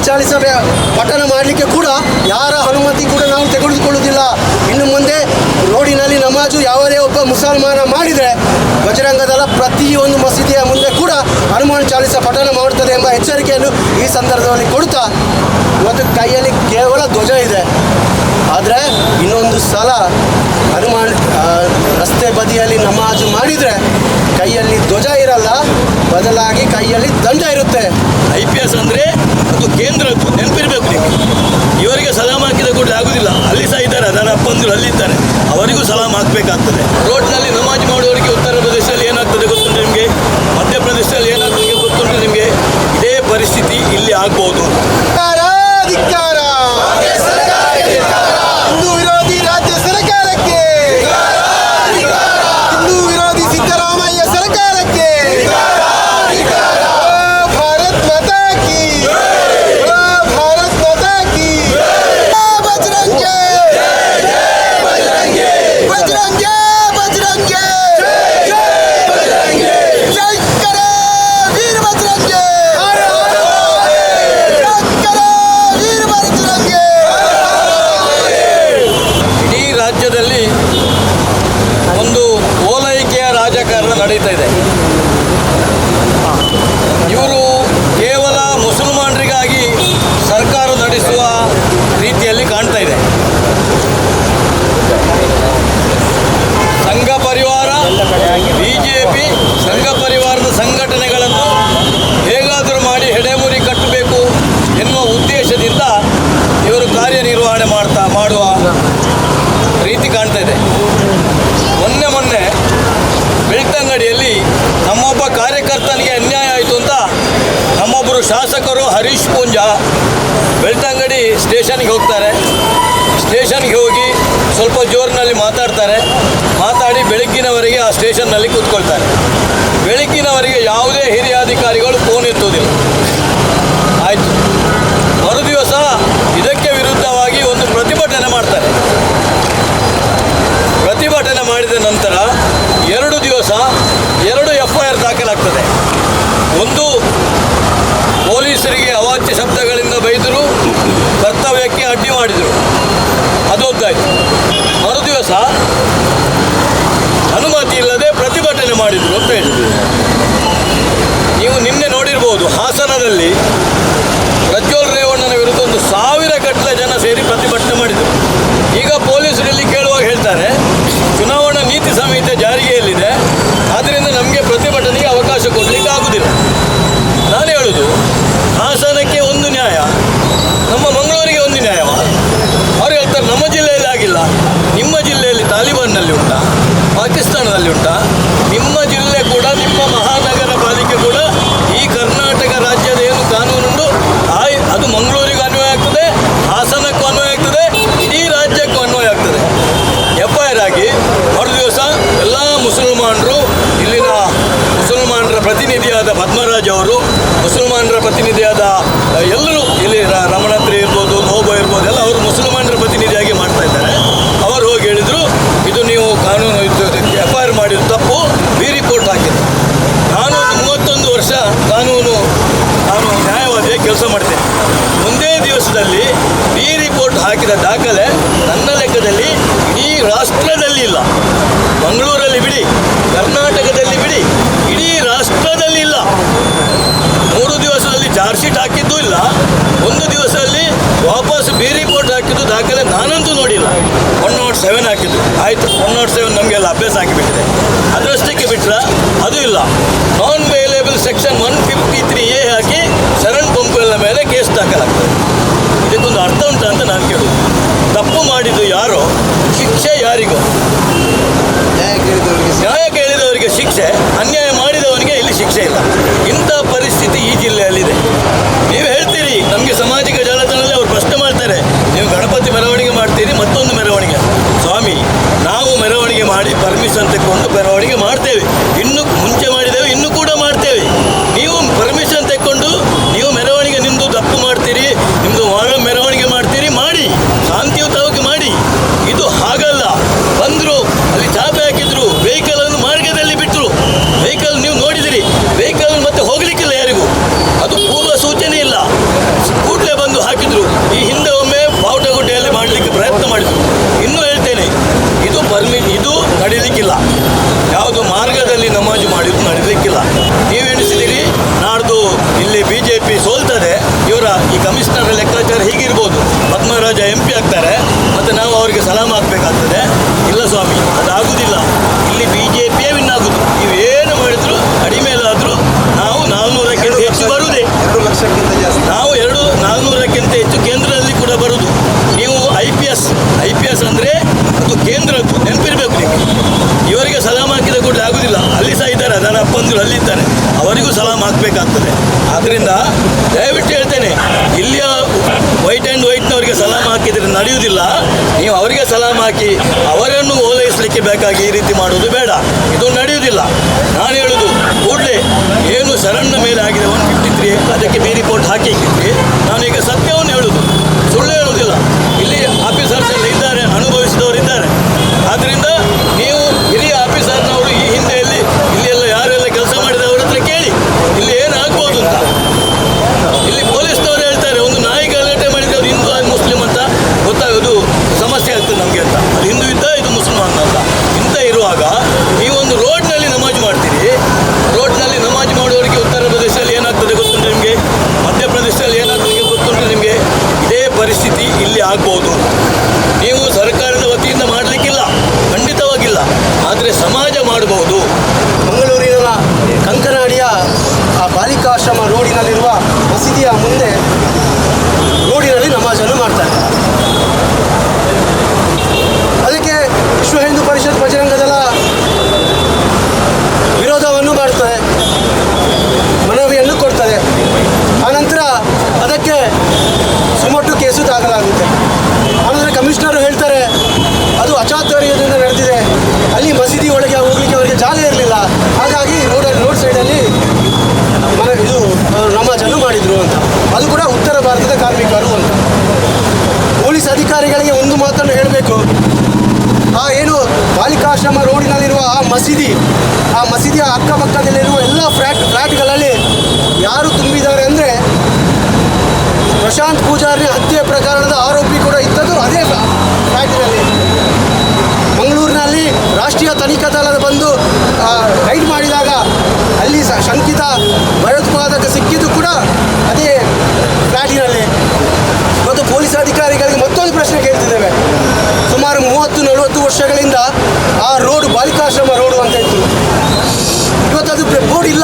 ಹನುಮಾನ್ ಚಾಲಿಸ ಪಠಣ ಮಾಡಲಿಕ್ಕೆ ಕೂಡ ಯಾರ ಅನುಮತಿ ಕೂಡ ನಾವು ತೆಗೆದುಕೊಳ್ಳುವುದಿಲ್ಲ. ಇನ್ನು ಮುಂದೆ ರೋಡಿನಲ್ಲಿ ನಮಾಜು ಯಾವುದೇ ಒಬ್ಬ ಮುಸಲ್ಮಾನ ಮಾಡಿದರೆ ಬಜರಂಗದಲ್ಲ ಪ್ರತಿಯೊಂದು ಮಸೀದಿಯ ಮುಂದೆ ಕೂಡ ಹನುಮಾನ್ ಚಾಲಿಸ ಪಠಣ ಮಾಡುತ್ತದೆ ಎಂಬ ಎಚ್ಚರಿಕೆಯನ್ನು ಈ ಸಂದರ್ಭದಲ್ಲಿ ಕೊಡುತ್ತಾ ಇವತ್ತು ಕೈಯಲ್ಲಿ ಕೇವಲ ಧ್ವಜ ಇದೆ. ಆದರೆ ಇನ್ನೊಂದು ಸಲ ಹನುಮಾನ್ ರಸ್ತೆ ಬದಿಯಲ್ಲಿ ನಮಾಜು ಮಾಡಿದರೆ ಕೈಯಲ್ಲಿ ಧ್ವಜ ಇರಲ್ಲ. ಬದಲಾಗಿ ಕೈಯಲ್ಲಿ ದಂಡ ಇರುತ್ತೆ. ಐ ಪಿ ಎಸ್ ಅಂದರೆ ಅದು ಕೇಂದ್ರದ್ದು ನೆನಪಿರಬೇಕು ನಿಮಗೆ ಇವರಿಗೆ ಸಲಾಮ್ ಹಾಕಿದ ಕೂಡ ಆಗುದಿಲ್ಲ. ಅಲ್ಲಿ ಸಹ ಇದ್ದಾರೆ, ನನ್ನ ಅಪ್ಪಂದರು ಅಲ್ಲಿದ್ದಾರೆ. ಅವರಿಗೂ ಸಲಾಮ್ ಹಾಕಬೇಕಾಗ್ತದೆ. ರೋಡ್ನಲ್ಲಿ ನಮಾಜ್ ಮಾಡುವವರಿಗೆ ಉತ್ತರ ಶಾಸಕರು ಹರೀಶ್ ಪೂಂಜಾ, ಬೆಳ್ತಂಗಡಿ ಸ್ಟೇಷನ್ಗೆ ಹೋಗ್ತಾರೆ. ಸ್ಟೇಷನ್ಗೆ ಹೋಗಿ ಸ್ವಲ್ಪ ಜೋರಿನಲ್ಲಿ ಮಾತಾಡ್ತಾರೆ. ಮಾತಾಡಿ ಬೆಳಗ್ಗಿನವರೆಗೆ ಆ ಸ್ಟೇಷನ್ನಲ್ಲಿ ಕೂತ್ಕೊಳ್ತಾರೆ. ಬೆಳಗ್ಗಿನವರೆಗೆ ಯಾವುದೇ ಹಿರಿಯ ಅಧಿಕಾರಿಗಳು ಫೋನ್ ಎತ್ತುವುದಿಲ್ಲ. ಮಾಡಿದ್ರು ಫ್ರೆಂಡ್ ಪದ್ಮರಾಜ್ ಅವರು ಮುಸಲ್ಮಾನರ ಪ್ರತಿನಿಧಿಯಾದ हर्षी ಅಂತ ಕೊಂಡು ಬರವಣಿಗೆ ಮಾಡ್ತೇವೆ. ಇನ್ನು ಮುಂಚೆ ಬಸವರಾಜ ಎಂ ಪಿ ಆಗ್ತಾರೆ ಮತ್ತು ನಾವು ಅವರಿಗೆ ಸಲಾಮ್ ಹಾಕಬೇಕಾಗ್ತದೆ. ಇಲ್ಲ ಸ್ವಾಮಿ ಅದಾಗುವುದಿಲ್ಲ ಬಾಲಿಕಾಶ್ರಮ ರೋಡಿನಲ್ಲಿರುವ ಆ ಮಸೀದಿ, ಆ ಮಸೀದಿಯ ಅಕ್ಕಪಕ್ಕದಲ್ಲಿರುವ ಎಲ್ಲ ಫ್ಲ್ಯಾಟ್ ಫ್ಲ್ಯಾಟ್ಗಳಲ್ಲಿ ಯಾರು ತುಂಬಿದ್ದಾರೆ ಅಂದರೆ ಪ್ರಶಾಂತ್ ಪೂಜಾರಿ ಹತ್ಯೆ ಪ್ರಕರಣದ ಆರೋಪಿ ಕೂಡ ಇದ್ದದ್ದು ಅದೇ ಫ್ಲ್ಯಾಟಿನಲ್ಲಿ ಮಂಗಳೂರಿನಲ್ಲಿ ರಾಷ್ಟ್ರೀಯ ತನಿಖಾ ದಳದ ಬಂದು ರೈಡ್ ಮಾಡಿದಾಗ ಅಲ್ಲಿ ಸ- ಶಂಕಿತ ಭಯೋತ್ಪಾದಕ ಸಿಕ್ಕಿದ್ದು ಕೂಡ ಅದೇ ಫ್ಲ್ಯಾಟಿನಲ್ಲಿ ಮತ್ತು ಪೊಲೀಸ್ ಅಧಿಕಾರಿಗಳಿಗೆ ಮತ್ತೊಂದು ಪ್ರಶ್ನೆ ಕೇಳ್ತಿದ್ದೇವೆ ಸುಮಾರು ಮೂವತ್ತು ನಲವತ್ತು ವರ್ಷಗಳಿಂದ ಆ ರೋಡ್ ಬಾಲಿಕಾಶ್ರಮ ರೋಡು ಅಂತ ಇತ್ತು ಇವತ್ತು ಅದು ಬೋರ್ಡ್ ಇಲ್ಲ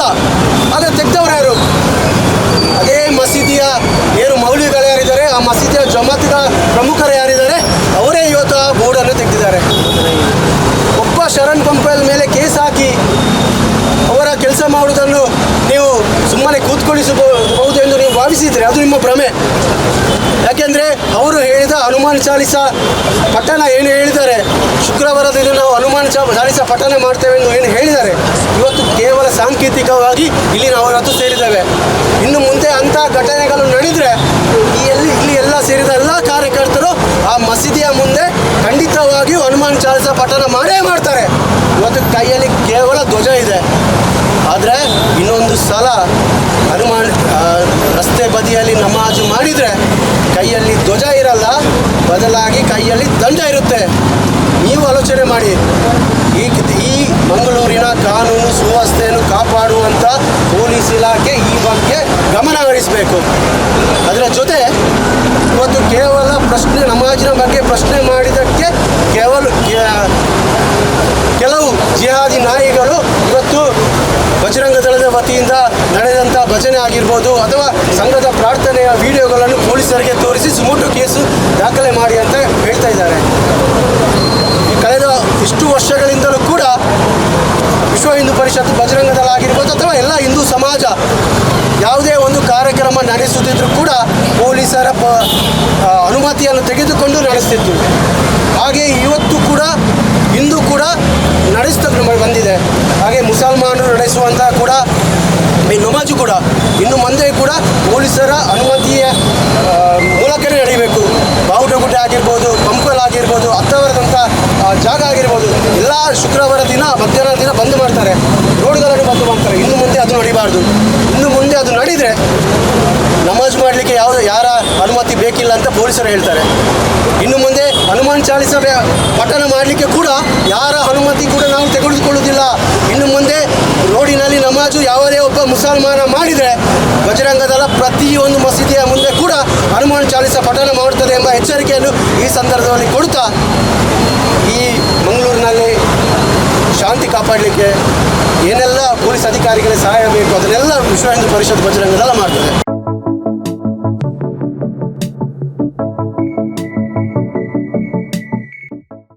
ಆದರೆ ತೆಗೆದವರು ಯಾರು? ಅದೇ ಮಸೀದಿಯ ಏನು ಮೌಲ್ಯಗಳು ಯಾರಿದ್ದಾರೆ? ಆ ಮಸೀದಿಯ ಜಮಾತಿನ ಪ್ರಮುಖರು ಯಾರಿದ್ದಾರೆ? ಅವರೇ ಇವತ್ತು ಆ ಬೋರ್ಡನ್ನು ತೆಗೆದಿದ್ದಾರೆ. ಒಬ್ಬ ಶರಣ್ ಪಂಪಲ್ ಮೇಲೆ ಕೇಸ್ ಹಾಕಿ ಅವರ ಕೆಲಸ ಮಾಡುವುದನ್ನು ನೀವು ಸುಮ್ಮನೆ ಕೂತ್ಕೊಳಿಸಬಹುದು ಎಂದು ನೀವು ಭಾವಿಸಿದರೆ. ಅದು ನಿಮ್ಮ ಭ್ರಮೆ. ಯಾಕೆಂದರೆ ಅವರು ಹೇಳಿದ ಹನುಮಾನ್ ಚಾಲಿಸ ಪಟ್ಟಣ ಏನು ಹೇಳಿದ್ದಾರೆ? ಶುಕ್ರವಾರದ ದಿನ ನಾವು ಹನುಮಾನ್ ಚಾ ಚಾಲಿಸ ಪಠಣ ಮಾಡ್ತೇವೆ ಎಂದು ಏನು ಹೇಳಿದ್ದಾರೆ. ಇವತ್ತು ಕೇವಲ ಸಾಂಕೇತಿಕವಾಗಿ ಇಲ್ಲಿ ನಾವು ಇವತ್ತು ಸೇರಿದ್ದೇವೆ. ಇನ್ನು ಮುಂದೆ ಅಂತಹ ಘಟನೆಗಳು ನಡೆದರೆ ಇಲ್ಲಿ ಇಲ್ಲಿ ಎಲ್ಲ ಸೇರಿದ ಎಲ್ಲ ಕಾರ್ಯಕರ್ತರು ಆ ಮಸೀದಿಯ ಮುಂದೆ ಖಂಡಿತವಾಗಿಯೂ ಹನುಮಾನ್ ಚಾಲಿಸ ಪಠಣ ಮಾಡೇ ಮಾಡ್ತಾರೆ. ಇವತ್ತು ಕೈಯಲ್ಲಿ ಕೇವಲ ಧ್ವಜ ಇದೆ. ಆದರೆ ಇನ್ನೊಂದು ಸಲ ಹನುಮಾನ್ ರಸ್ತೆ ಬದಿಯಲ್ಲಿ ನಮಾಜು ಮಾಡಿದರೆ ಕೈಯಲ್ಲಿ ಧ್ವಜ ಬದಲಾಗಿ ಕೈಯಲ್ಲಿ ದಂಡ ಇರುತ್ತೆ. ನೀವು ಆಲೋಚನೆ ಮಾಡಿ. ಈ ಈ ಮಂಗಳೂರಿನ ಕಾನೂನು ಸುವ್ಯವಸ್ಥೆಯನ್ನು ಕಾಪಾಡುವಂಥ ಪೊಲೀಸ್ ಇಲಾಖೆ ಈ ಬಗ್ಗೆ ಗಮನ ಹರಿಸಬೇಕು ಭಜನೆ ಆಗಿರ್ಬೋದು ಅಥವಾ ಸಂಘದ ಪ್ರಾರ್ಥನೆಯ ವಿಡಿಯೋಗಳನ್ನು ಪೊಲೀಸರಿಗೆ ತೋರಿಸಿ ಸುಮೋಟು ಕೇಸು ದಾಖಲೆ ಮಾಡಿ ಅಂತ ಹೇಳ್ತಾ ಇದ್ದಾರೆ. ಕಳೆದ ಇಷ್ಟು ವರ್ಷಗಳಿಂದಲೂ ಕೂಡ ವಿಶ್ವ ಹಿಂದೂ ಪರಿಷತ್ ಬಜರಂಗ ದಳ ಆಗಿರ್ಬೋದು ಅಥವಾ ಎಲ್ಲ ಹಿಂದೂ ಸಮಾಜ ಯಾವುದೇ ಒಂದು ಕಾರ್ಯಕ್ರಮ ನಡೆಸುತ್ತಿದ್ದರೂ ಕೂಡ ಪೊಲೀಸರ ಪ ಅನುಮತಿಯನ್ನು ತೆಗೆದುಕೊಂಡು ನಡೆಸ್ತಿತ್ತು. ಹಾಗೆ ಇವತ್ತು ಕೂಡ, ಇಂದು ಕೂಡ ನಡೆಸ್ತಾ ಬಂದಿದೆ. ಹಾಗೆ ಮುಸಲ್ಮಾನರು ನಡೆಸುವಂತಹ ಕೂಡ ಈ ನಮಾಜು ಕೂಡ, ಇನ್ನು ಮುಂದೆ ಕೂಡ ಪೊಲೀಸರ ಅನುಮತಿಯ ಮೂಲಕವೇ ನಡೀಬೇಕು. ಬಾವುಟಗುಡ್ಡೆ ಆಗಿರ್ಬೋದು ಪಂಪಲ್ ಆಗಿರ್ಬೋದು ಹತ್ತವರದಂಥ ಜಾಗ ಆಗಿರ್ಬೋದು, ಎಲ್ಲ ಶುಕ್ರವಾರ ದಿನ, ಮಧ್ಯಾಹ್ನ ದಿನ ಬಂದ್ ಮಾಡ್ತಾರೆ. ರೋಡ್ಗಳನ್ನು ಬಂದು ಮಾಡ್ತಾರೆ. ಇನ್ನು ಮುಂದೆ ಅದು ನಡಿಬಾರ್ದು. ಇನ್ನು ಮುಂದೆ ಅದು ನಡೆದ್ರೆ ನಮಾಜ್ ಮಾಡಲಿಕ್ಕೆ ಯಾವ, ಯಾರ ಅನುಮತಿ ಬೇಕಿಲ್ಲ ಅಂತ ಪೊಲೀಸರು ಹೇಳ್ತಾರೆ. ಚಾಲಿಸ ಪಠಣ ಮಾಡಲಿಕ್ಕೆ ಕೂಡ ಯಾರ ಅನುಮತಿ ಕೂಡ ನಾವು ತೆಗೆದುಕೊಳ್ಳುವುದಿಲ್ಲ. ಇನ್ನು ಮುಂದೆ ರೋಡಿನಲ್ಲಿ ನಮಾಜು ಯಾವುದೇ ಒಬ್ಬ ಮುಸಲ್ಮಾನ ಮಾಡಿದರೆ ಬಜರಂಗದಲ್ಲ ಪ್ರತಿಯೊಂದು ಮಸೀದಿಯ ಮುಂದೆ ಕೂಡ ಹನುಮಾನ್ ಚಾಲಿಸ ಪಠಣ ಮಾಡುತ್ತದೆ ಎಂಬ ಎಚ್ಚರಿಕೆಯನ್ನು ಈ ಸಂದರ್ಭದಲ್ಲಿ ಕೊಡುತ್ತಾ ಈ ಮಂಗಳೂರಿನಲ್ಲಿ ಶಾಂತಿ ಕಾಪಾಡಲಿಕ್ಕೆ ಏನೆಲ್ಲ ಪೊಲೀಸ್ ಅಧಿಕಾರಿಗಳಿಗೆ ಸಹಾಯ ಬೇಕು ಅದನ್ನೆಲ್ಲ ವಿಶ್ವ ಹಿಂದೂ ಪರಿಷತ್ ಬಜರಂಗದಲ್ಲ ಮಾಡ್ತದೆ.